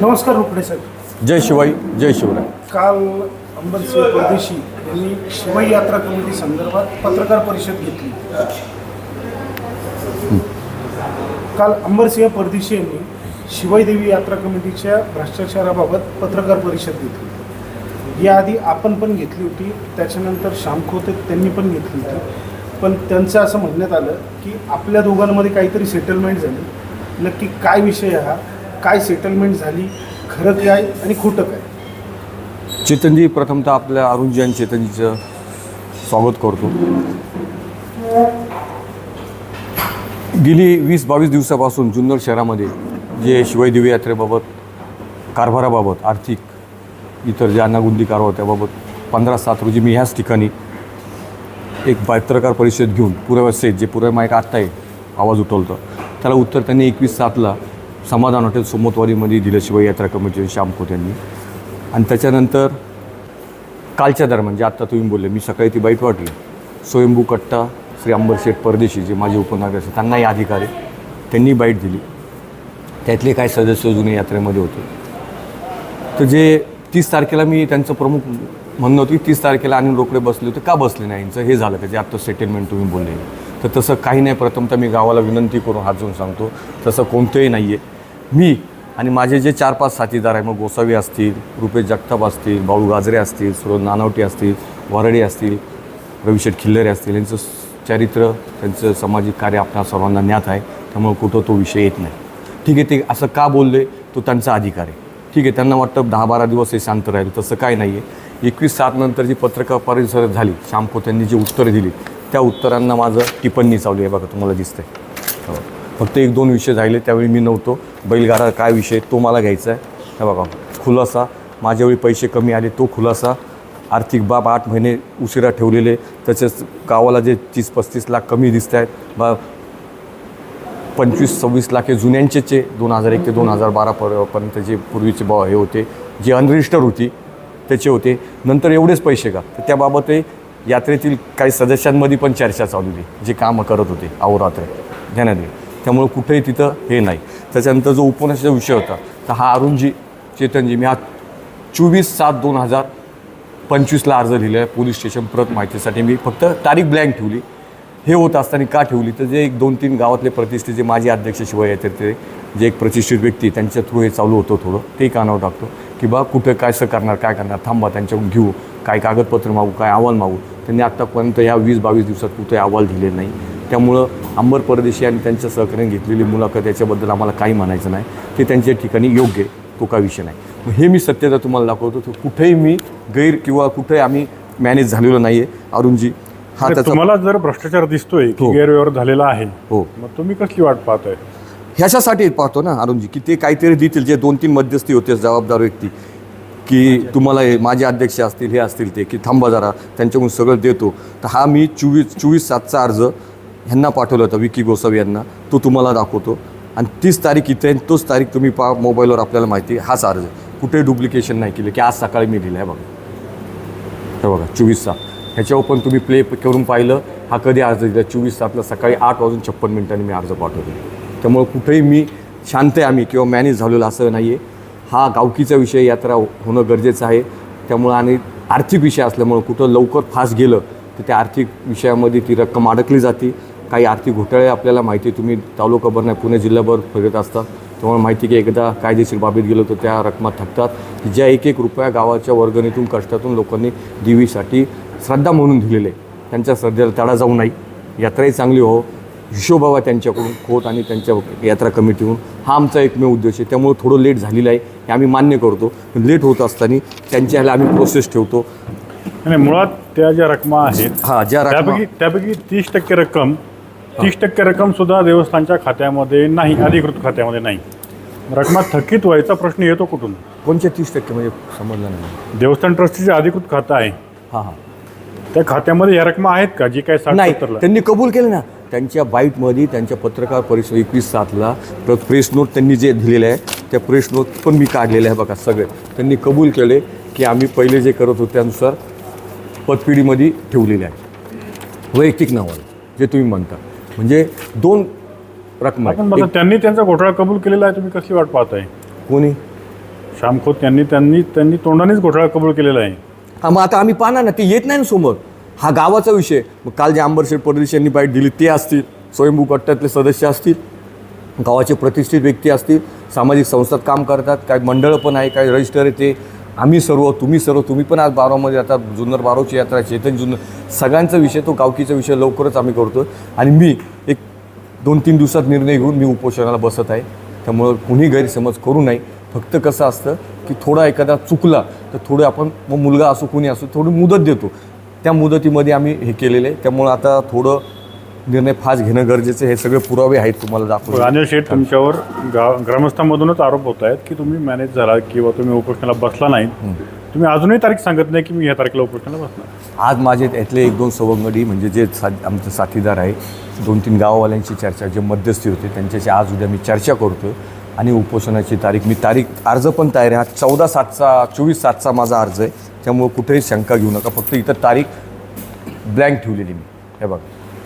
नमस्कार रोकडे साहेब. जय शिवाई जय शिवराय. काल अंबरसिंह परदेशी यांनी शिवाई यात्रा कमिटी संदर्भात पत्रकार परिषद घेतली. काल अंबरसिंह परदेशी यांनी शिवाई देवी यात्रा कमिटीच्या भ्रष्टाचाराबाबत पत्रकार परिषद घेतली. याआधी आपण पण घेतली होती त्याच्यानंतर श्याम खोते त्यांनी पण घेतली होती. पण त्यांचं असं म्हणण्यात आलं की आपल्या दोघांमध्ये काहीतरी सेटलमेंट झाली. नक्की काय विषय हा? काय सेटलमेंट झाली खरं काय आणि खोटं काय? चेतनजी प्रथमतः आपल्या अरुणजी आणि चेतनजीचं स्वागत करतो. गेली वीस बावीस दिवसापासून जुन्नर शहरामध्ये जे शिवाय देवी यात्रेबाबत कारभाराबाबत आर्थिक इतर ज्या अन्नागुंदी कारभार त्याबाबत पंधरा सात रोजी मी ह्याच ठिकाणी एक पत्रकार परिषद घेऊन पुराव्यासहित जे पुरावे माईक आत्ता आहे आवाज उठवलं त्याला उत्तर त्यांनी एकवीस सातला समाधान हॉटेल सोमतवारीमध्ये दिलं शिवाय यात्रा कमिटी श्याम खोत यांनी. आणि त्याच्यानंतर कालच्या दरम्यान जे आत्ता तुम्ही बोलले मी सकाळी ती बाईट वाटली स्वयंभू कट्टा श्री अंबरशेठ परदेशी जे माझे उपनगर असतात त्यांनाही या अधिकारी त्यांनी बाईट दिली. त्यातले काही सदस्य जुने यात्रेमध्ये होते. तर जे तीस तारखेला मी त्यांचं प्रमुख म्हणणं होतं की तीस तारखेला आणि रोकडे बसले होते का बसले नाही? यांचं हे झालं का? जे आत्ता सेटलमेंट तुम्ही बोलले. तर तसं काही नाही. प्रथमतः मी गावाला विनंती करून हात जोडून सांगतो तसं कोणतंही नाही आहे मी आणि माझे जे चार पाच साथीदार आहे मग गोसावी असतील रुपेश जगताप असतील बाळू गाजरे असतील सुरज नानावटे असतील वरडे असतील रविशेठ खिल्लरे असतील यांचं चरित्र त्यांचं सामाजिक कार्य आपल्या सर्वांना ज्ञात आहे. त्यामुळे कुठं तो विषय येत नाही. ठीक आहे ते असं का बोलले? तो त्यांचा अधिकार आहे. ठीक आहे त्यांना वाटतं दहा बारा दिवस हे शांत राहील. तसं काय नाही आहे एकवीस सात नंतर जी पत्रकार परिसर झाली श्यामको त्यांनी जी उत्तरं दिली त्या उत्तरांना माझं टिप्पणी चावली आहे. बघा तुम्हाला दिसतंय. हो. फक्त एक दोन विषय झाले त्यावेळी मी नव्हतो. बैलगाडा काय विषय तो मला घ्यायचा आहे. हे बघा खुलासा. माझ्यावेळी पैसे कमी आले तो खुलासा. आर्थिक बाब आठ महिने उशिरा ठेवलेले तसेच गावाला जे तीस पस्तीस लाख कमी दिसत आहेत बा पंचवीस सव्वीस लाख हे जुन्यांचेचे दोन हजार एक ते दोन हजार बारा पर पर्यंत जे पूर्वीचे ब हे होते जे अनरजिस्टर होती त्याचे होते. नंतर एवढेच पैसे का? तर त्याबाबत यात्रेतील काही सदस्यांमध्ये पण चर्चा चालू होती जे कामं करत होते अहोरात्र. ध्यानात घे त्यामुळे कुठेही तिथं हे नाही. त्याच्यानंतर जो उपन्यासाचा विषय होता तर हा अरुणजी चेतनजी मी हा चोवीस सात दोन हजार पंचवीसला अर्ज लिहिला आहे पोलीस स्टेशन प्रत माहितीसाठी. मी फक्त तारीख ब्लँक ठेवली. हे होत असताना का ठेवली? तर जे एक दोन तीन गावातले प्रतिष्ठित जे माजी अध्यक्ष शिवाय येते ते जे एक प्रतिष्ठित व्यक्ती त्यांच्या थ्रू हे चालू होतं थोडं. ते कानावर टाकतो की बा कुठं काय असं करणार काय करणार? थांबा त्यांच्याकडून घेऊ. काय कागदपत्र मागू काय अहवाल मागू? त्यांनी आत्तापर्यंत या वीस बावीस दिवसात कुठे अहवाल दिले नाही. त्यामुळं अंबर परदेशी आणि त्यांच्या सहकार्याने घेतलेली मुलाखत याच्याबद्दल आम्हाला काही म्हणायचं नाही. ते त्यांच्या ठिकाणी योग्य आहे तो काय विषय नाही. हे मी सत्यता तुम्हाला दाखवतो तर कुठेही मी गैर किंवा कुठेही आम्ही मॅनेज झालेलो नाही आहे अरुणजी हा त्याचा तुम्हाला जर भ्रष्टाचार दिसतोय की हो. गैरव्यवहार झालेला आहे हो. मग तुम्ही कसली वाट पाहताय? ह्याच्यासाठी पाहतो ना अरुणजी की ते काहीतरी देतील जे दोन तीन मध्यस्थी होते जबाबदार व्यक्ती की तुम्हाला हे माझे अध्यक्ष असतील हे असतील ते की थांबा जरा त्यांच्याकडून सगळं देतो. तर हा मी चोवीस चोवीस सातचा अर्ज ह्यांना पाठवलं होतं विकी गोसावी यांना. तो तुम्हाला दाखवतो. आणि तीस तारीख इथे आहे, तोच तारीख तुम्ही पा मोबाईलवर आपल्याला माहिती आहे हाच अर्ज कुठे डुप्लिकेशन नाही केलं की आज सकाळी मी लिहिलं आहे बघा. हे बघा चोवीस सात. ह्याच्यावर पण तुम्ही प्ले करून पाहिलं हा कधी अर्ज दिला? चोवीस सातला सकाळी आठ वाजून छप्पन मिनिटांनी मी अर्ज पाठवतो. त्यामुळे कुठेही मी शांत आहे आम्ही किंवा मॅनेज झालेलं असं नाही आहे हा गावकीचा विषय यात्रा होणं गरजेचं आहे. त्यामुळं आणि आर्थिक विषय असल्यामुळं कुठं लवकर फास्ट गेलं तर त्या आर्थिक विषयामध्ये ती रक्कम अडकली जाते. काही आर्थिक घोटाळे आपल्याला माहिती तुम्ही तालुकाभर नाही पुणे जिल्हाभर फिरत असतात त्यामुळे माहिती की एकदा कायदेशीर बाबीत गेलो तर त्या रकमा थकतात. की ज्या एक एक रुपया गावाच्या वर्गणीतून कष्टातून लोकांनी देवीसाठी श्रद्धा म्हणून दिलेले. त्यांच्या श्रद्धेला तडा जाऊ नाही. यात्राही चांगली हो. हिशोब हवा त्यांच्याकडून खोत आणि त्यांच्या यात्रा कमिटीहून. हा आमचा एकमेव उद्देश आहे. त्यामुळे थोडं लेट झालेलं आहे. हे आम्ही मान्य करतो. लेट होत असताना त्यांच्या ह्याला आम्ही प्रोसेस ठेवतो. आणि मुळात त्या ज्या रकमा आहेत हा ज्या रकमा त्यापैकी त्यापैकी तीस टक्के रक्कम तीस टक्के रक्कम सुद्धा देवस्थानच्या खात्यामध्ये नाही अधिकृत खात्यामध्ये नाही. रकमा थकीत व्हायचा प्रश्न येतो कुठून? कोणत्या तीस टक्के? म्हणजे समजलं नाही देवस्थान ट्रस्टीचे अधिकृत खातं आहे. हां हां. त्या खात्यामध्ये ह्या रकमा आहेत का? जी काय नाही त्यांनी कबूल केलं ना. त्यांच्या बाईटमध्ये त्यांच्या पत्रकार परिषद एकवीस सातला प्रेस नोट त्यांनी जे दिलेलं आहे त्या प्रेस नोट पण मी काढलेलं आहे बघा सगळे. त्यांनी कबूल केले की आम्ही पहिले जे करत होतो त्यानुसार पतपिढीमध्ये ठेवलेले आहे. वैयक्तिक नावाला जे तुम्ही म्हणता. म्हणजे दोन रकमा. त्यांनी त्यांचा घोटाळा कबूल केलेला आहे तुम्ही कसली वाट पाहताय? कोणी? श्याम खोत यांनी त्यांनी त्यांनी तोंडानेच घोटाळा कबूल केलेला आहे. हा मग आता आम्ही पाहणार ना ते येत नाही ना समोर हा गावाचा विषय. मग काल जे अंबरशेठ परदेशी यांनी बाईट दिली ते असतील. स्वयंभू गटातले सदस्य असतील. गावाचे प्रतिष्ठित व्यक्ती असतील. सामाजिक संस्थात काम करतात. काय मंडळं पण आहे काय रजिस्टर आहे ते. आम्ही सर्व तुम्ही सर्व तुम्ही पण आज बारामध्ये आता जुन्नर बारोची यात्रा चेतन जुन्नर सगळ्यांचा विषय तो गावकीचा विषय लवकरच आम्ही करतो आणि मी एक दोन तीन दिवसात निर्णय घेऊन मी उपोषणाला बसत आहे. त्यामुळं कुणी गैरसमज करू नये. फक्त कसं असतं की थोडा एखादा चुकला तर थोडं आपण मग मुलगा असो कुणी असो थोडी मुदत देतो. त्या मुदतीमध्ये आम्ही हे केलेलं आहे. त्यामुळं आता थोडं निर्णय फास्ट घेणं गरजेचं. हे सगळे पुरावे आहेत तुम्हाला दाखवले राजेश शेठ तुमच्यावर ग्रामस्थांमधूनच आरोप होत आहेत की तुम्ही मॅनेज झाला किंवा तुम्ही उपोषणाला बसला नाही. तुम्ही अजूनही तारीख सांगत नाही की मी या तारखेला उपोषणाला बसणार. आज माझे त्यातले एक दोन सवंगडी म्हणजे जे सा आमचे साथीदार आहे दोन तीन गाववाल्यांची चर्चा जे मध्यस्थी होते त्यांच्याशी आज उद्या मी चर्चा करतो आणि उपोषणाची तारीख मी तारीख अर्ज पण तयार आहे. हा चौदा सातचा चोवीस सातचा माझा अर्ज आहे. त्यामुळे कुठेही शंका घेऊ नका. फक्त इथं तारीख ब्लँक ठेवलेली मी. हे बघ.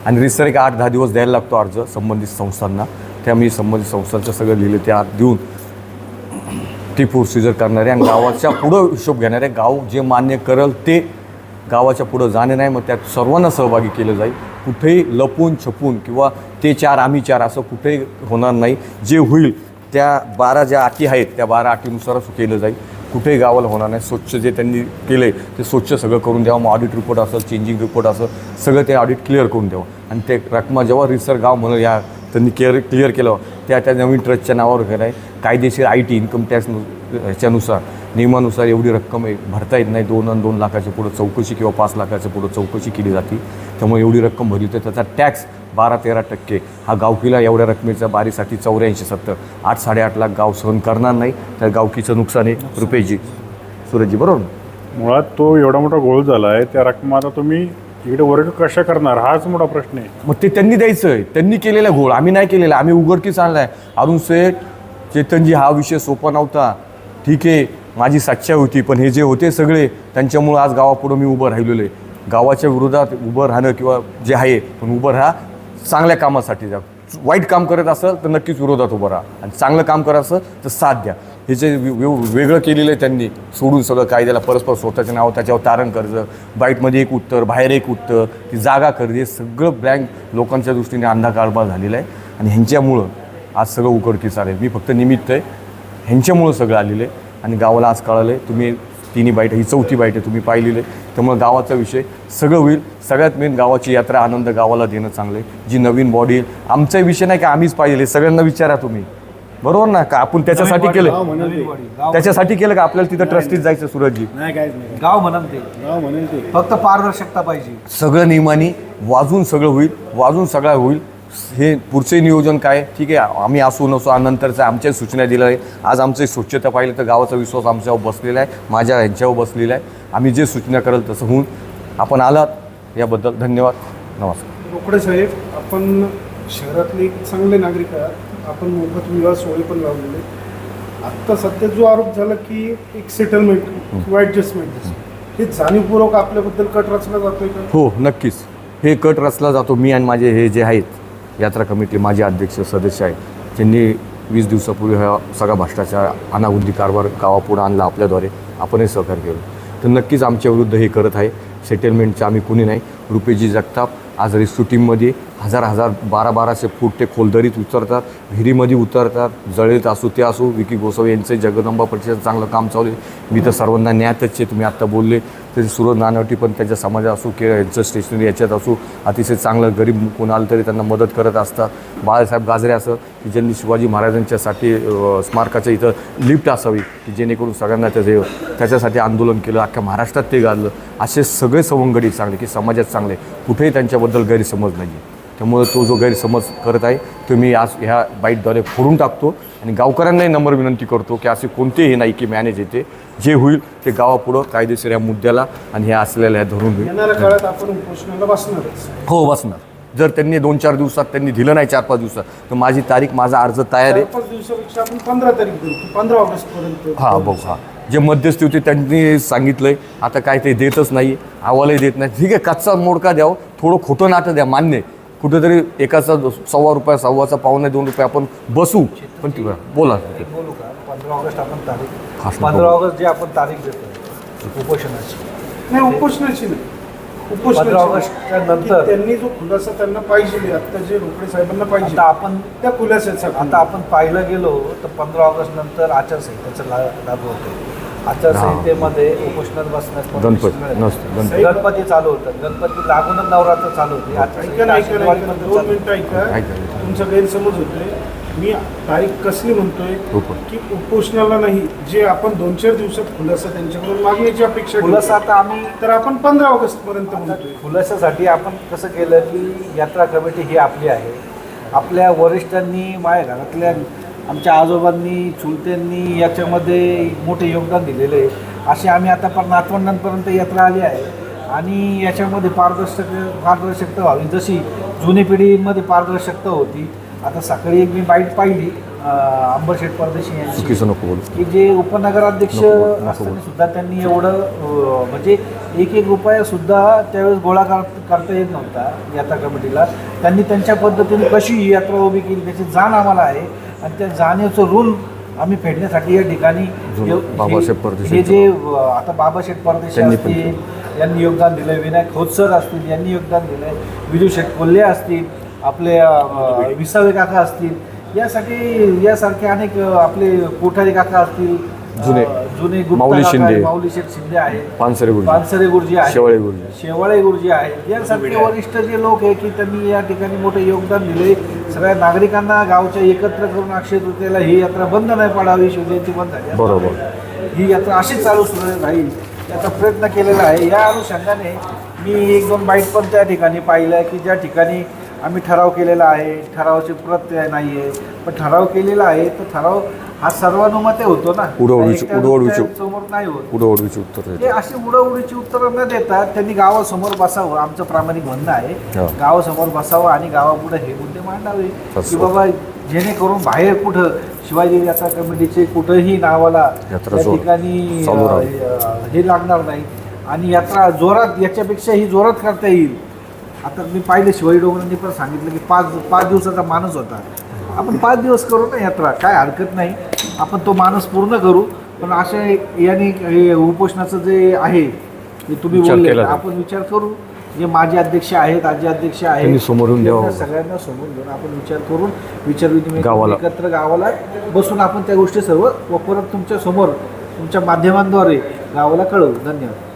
आणि रिसर एक आठ दहा दिवस द्यायला लागतो अर्ज संबंधित संस्थांना. त्या मी संबंधित संस्थांचं सगळं लिहिले ते आत देऊन ती प्रोसिजर करणारे आणि गावाच्या पुढं हिशोब घेणारे गाव जे मान्य करल ते गावाच्या पुढं जाणे नाही मग त्यात सर्वांना सहभागी केलं जाईल. कुठेही लपून छपून किंवा ते चार आम्ही चार असं कुठेही होणार नाही. जे होईल त्या बारा ज्या अटी आहेत त्या बारा अटीनुसारच केलं जाईल. कुठेही गावाला होणार नाही. स्वच्छ जे त्यांनी केलं आहे ते स्वच्छ सगळं करून द्यावं. मग ऑडिट रिपोर्ट असेल चेंजिंग रिपोर्ट असेल सगळं ते ऑडिट क्लिअर करून द्यावं. आणि ते रकमा जेव्हा रिसर गाव म्हणून या त्यांनी केअर क्लिअर केलं त्या त्या नवीन ट्रस्टच्या नावावर घर आहे. कायदेशीर आय टी इन्कम टॅक्स ह्याच्यानुसार नियमानुसार एवढी रक्कम आहे. भरता येत नाही. दोन आणि दोन लाखाच्या पुढं चौकशी किंवा पाच लाखाच्या पुढं चौकशी केली जाते. त्यामुळे एवढी रक्कम भरली तर त्याचा टॅक्स बारा तेरा टक्के. हा गावकीला एवढ्या रकमेच्या बारीसाठी चौऱ्याऐंशी सत्तर आठ साडेआठ लाख गाव सहन करणार नाही. तर गावकीचं नुकसान आहे रुपयेची सुरजजी बरोबर? मुळात तो एवढा मोठा गोळ झाला आहे त्या रक्कम आता तुम्ही इकडे वर्ग कशा करणार? हाच मोठा प्रश्न आहे. मग ते त्यांनी द्यायचं आहे त्यांनी केलेला घोळ. आम्ही नाही केलेला. आम्ही उघडकीच आणलाय. अरुण शेठ चेतनजी हा विषय सोपा नव्हता. ठीक आहे माझी साक्षा होती पण हे जे होते सगळे त्यांच्यामुळं आज गावापुढं मी उभं राहिलेलो आहे. गावाच्या विरोधात उभं राहणं किंवा जे आहे पण उभं राहा. चांगल्या कामासाठी जा. वाईट काम करत असेल तर नक्कीच विरोधात उभं राहा. आणि चांगलं काम करत असं तर साथ द्या. हे जे वे- वेगळं केलेलं आहे त्यांनी सोडून सगळं कायद्याला परस्पर स्वतःच्या नाव त्याच्यावर तारण कर्ज बाईटमध्ये एक उत्तर बाहेर एक उत्तर ती जागा खरेदी हे सगळं ब्लँक लोकांच्या दृष्टीने अंधा कारभार झालेला आहे. आणि ह्यांच्यामुळं आज सगळं उकडकी चालेल मी फक्त निमित्त आहे. ह्यांच्यामुळं सगळं आलेलं आहे. आणि गावाला आज कळालं आहे तुम्ही तिन्ही बाईट ही चौथी बाईट आहे तुम्ही पाहिलेली आहे. त्यामुळे गावाचा विषय सगळं होईल. सगळ्यात मेन गावाची यात्रा आनंद गावाला देणं चांगलं आहे. जी नवीन बॉडी येईल आमचा विषय नाही का आम्हीच पाहिजे सगळ्यांना विचारा तुम्ही. बरोबर ना का? आपण त्याच्यासाठी केलं. म्हणेल त्याच्यासाठी केलं का? आपल्याला तिथं ट्रस्टीत जायचं सुरजजी नाही गाव म्हणत ते. गाव म्हणेल ते. फक्त पारदर्शकता पाहिजे. सगळं नियमाने वाजून सगळं होईल. वाजून सगळं होईल. हे पुढचे नियोजन काय? ठीक आहे आम्ही असू नसू नंतरचं आमच्या सूचना दिल्या आहे आज आमची स्वच्छता पाहिलं तर गावाचा विश्वास आमच्यावर बसलेला आहे माझ्या यांच्यावर बसलेला आहे. आम्ही जे सूचना कराल तसं होऊन आपण आलात. याबद्दल धन्यवाद. नमस्कार. रोकडे साहेब आपण शहरातले एक चांगले नागरिक आहात. आपण मोफत विवाह सोहळे पण लावलेले आत्ता सध्या जो आरोप झाला की एक सेटलमेंट किंवा ॲडजस्टमेंट हे जाणीवपूर्वक आपल्याबद्दल कट रचला जातोय का? हो नक्कीच. हे कट रचला जातो मी आणि माझे हे जे आहेत. यात्रा कमिटी माझे अध्यक्ष सदस्य आहेत त्यांनी वीस दिवसापूर्वी हा सगळा भ्रष्टाचार अनागुंदी कारभार गावापुढं आणला आपल्याद्वारे. आपणही सहकार्य केलं. तर नक्कीच आमच्या विरुद्ध हे करत आहे. सेटलमेंटचं आम्ही कुणी नाही. रुपेजी जगताप आज रेस्क्यू टीममध्ये हजार हजार बारा बाराशे फूट ते खोलदरीत उतरतात. विहिरीमध्ये उतरतात. जळेत असू ते असू. विकी गोसावी यांचं जगदंबा परिषद चांगलं काम चालू आहे. मी तर सर्वांना न्यायातच आहे तुम्ही आत्ता बोलले. तरी सुरज नानवटी पण त्यांच्या समाजात असू किंवा यांचं स्टेशनरी याच्यात असू अतिशय चांगलं गरीब कोण आलं तरी त्यांना मदत करत असतात. बाळासाहेब गाजरे असं की ज्यांनी शिवाजी महाराजांच्यासाठी स्मारकाच्या इथं लिफ्ट असावी की जेणेकरून सगळ्यांना त्याचे त्याच्यासाठी आंदोलन केलं अख्ख्या महाराष्ट्रात ते गाजलं. असे सगळे सवंगडी चांगले की समाजात चांगले कुठेही त्यांच्याबद्दल गैरसमज नाही आहे त्यामुळे तो जो गैरसमज करत आहे तो मी आज ह्या बाईटद्वारे फोडून टाकतो. आणि गावकऱ्यांनाही नम्र विनंती करतो की असे कोणतेही नाही की मॅनेज येते. जे होईल ते गावापुढं कायदेशीर या मुद्द्याला आणि ह्या असलेल्या धरून होईल. हो बसणार. जर त्यांनी दोन चार दिवसात त्यांनी दिलं नाही चार पाच दिवसात तर माझी तारीख माझा अर्ज तयार आहे. पंधरा तारीख पंधरा ऑगस्ट पर्यंत हा बघ हा. जे मध्यस्थी होते त्यांनी सांगितलंय आता काय ते देतच नाही अहवालही देत नाही. ठीक आहे कच्चा मोडका द्यावं थोडं खोटं नाटं द्या मान्य आहे. कुठेतरी एकाचा सव्वा रुपया सव्वाचा पावणे दोन रुपये आपण बसू. पण ती बोला. बोलू का? पंधरा ऑगस्ट आपण तारीख पंधरा. ऑगस्ट जे आपण तारीख देतो उपोषणाची. नाही उपोषणाची नाही. पंधरा ऑगस्टच्या नंतर- की त्यांनी जो खुलासा त्यांना पाहिजे आता जे रोकडे साहेबांना पाहिजे आता आपण त्या खुलासाचा आता आपण पाहिलं गेलो तर पंधरा ऑगस्ट नंतर आचारसंहितेचं लागू होते आचारसंहितेमध्ये उपोषणात बसण्यात गणपती. गणपती चालू होतं गणपती लागूनच नवरात्र चालू होते दोन चालू. मिनिटं ऐका ऐका. तुमचा गैरसमज होतोय मी तारीख कसली म्हणतोय. की उपोषणाला नाही जे आपण दोन चार दिवसात खुलासा त्यांच्याकडून मागण्याची अपेक्षा. खुलासा आता आम्ही तर आपण पंधरा ऑगस्ट पर्यंत म्हणतोय खुलासासाठी आपण कसं केलं की यात्रा कमिटी ही आपली आहे आपल्या वरिष्ठांनी माझ्या घरातल्या आमच्या आजोबांनी चुलत्यांनी याच्यामध्ये मोठे योगदान दिलेले आहे. असे आम्ही आता पण नातवंडांपर्यंत यात्रा आली आहे. आणि याच्यामध्ये पारदर्शक पारदर्शकता व्हावी. जशी जुनी पिढीमध्ये पारदर्शकता होती आता सकाळी एक मी बाईट पाहिली अं, अंबरशेठ परदेशी यांची. की जे उपनगराध्यक्ष असताना. सुद्धा त्यांनी एवढं म्हणजे एक एक रुपया सुद्धा त्यावेळेस गोळा कर करता येत नव्हता यात्रा कमिटीला. त्यांनी त्यांच्या पद्धतीने कशी ही यात्रा उभी केली त्याची जाण आम्हाला आहे. आणि त्या जाणीवचं ऋण आम्ही फेडण्यासाठी या ठिकाणी हे- बाबासाहेब परदेशी जे आता बाबासाहेब परदेशी असतील यांनी योगदान दिलं विनायक खोतसर असतील यांनी योगदान दिलं विजू शेठ कोल्हे असतील आपले विसावे काका असतील यासाठी यासारखे अनेक आपले कोठारी काका असतील जुने. जुने माऊली शिंदे. आहेत, माऊली शेठ शिंदे आहेत पानसरे गुरुजी पानसरे गुरुजी आहेत शेवाळे गुरुजी. शेवाळे गुरुजी आहेत यासारखे वरिष्ठ जे लोक आहे की त्यांनी या ठिकाणी मोठे योगदान दिले सगळ्या नागरिकांना गावच्या एकत्र करून अक्षय तृतीयेला ही यात्रा बंद नाही पडावी शिवजयंती बंद झाली. बरोबर. ही यात्रा अशीच चालू सुरू राहील याचा प्रयत्न केलेला आहे. या अनुषंगाने मी एक दोन बाईट पण त्या ठिकाणी पाहिलं आहे की ज्या ठिकाणी आम्ही ठराव केलेला आहे ठरावाची प्रत नाही आहे. पण ठराव केलेला आहे तर ठराव हा सर्वानुमते होतो ना. उडवडीची- उडवडीची- समोर नाही होत. ओढवीची उत्तर हे अशी उडवडीची उत्तरं न देता त्यांनी गावासमोर बसावं आमचं प्रामाणिक म्हणणं आहे. हा. गावासमोर बसावं आणि गावापुढे हे मुद्दे मांडावे. की. बाबा जेणेकरून बाहेर कुठं शिवाजी यात्रा कमिटीचे कुठंही नावाला त्या ठिकाणी हे लागणार नाही. आणि यात्रा जोरात याच्यापेक्षाही जोरात करता येईल. आता मी पाहिलं शिवाजी डोंगरांनी पण सांगितलं की पाच पाच दिवसाचा माणूस होता. आपण पाच दिवस करू ना यात्रा काय हरकत नाही आपण तो माणूस पूर्ण करू पण अशा याने हे उपोषणाचं जे आहे ते तुम्ही विचार बोलले केला जाईल. आपण विचार करू जे माजी अध्यक्ष आहेत आजी अध्यक्ष आहेत समोरून द्यावं. त्यांना सगळ्यांना समोर घेऊन आपण विचार करून विचार विनिमय करून गावाला. एकत्र गावाला बसून आपण त्या गोष्टी सर्व व परत तुमच्यासमोर तुमच्या माध्यमांद्वारे गावाला कळवू धन्यवाद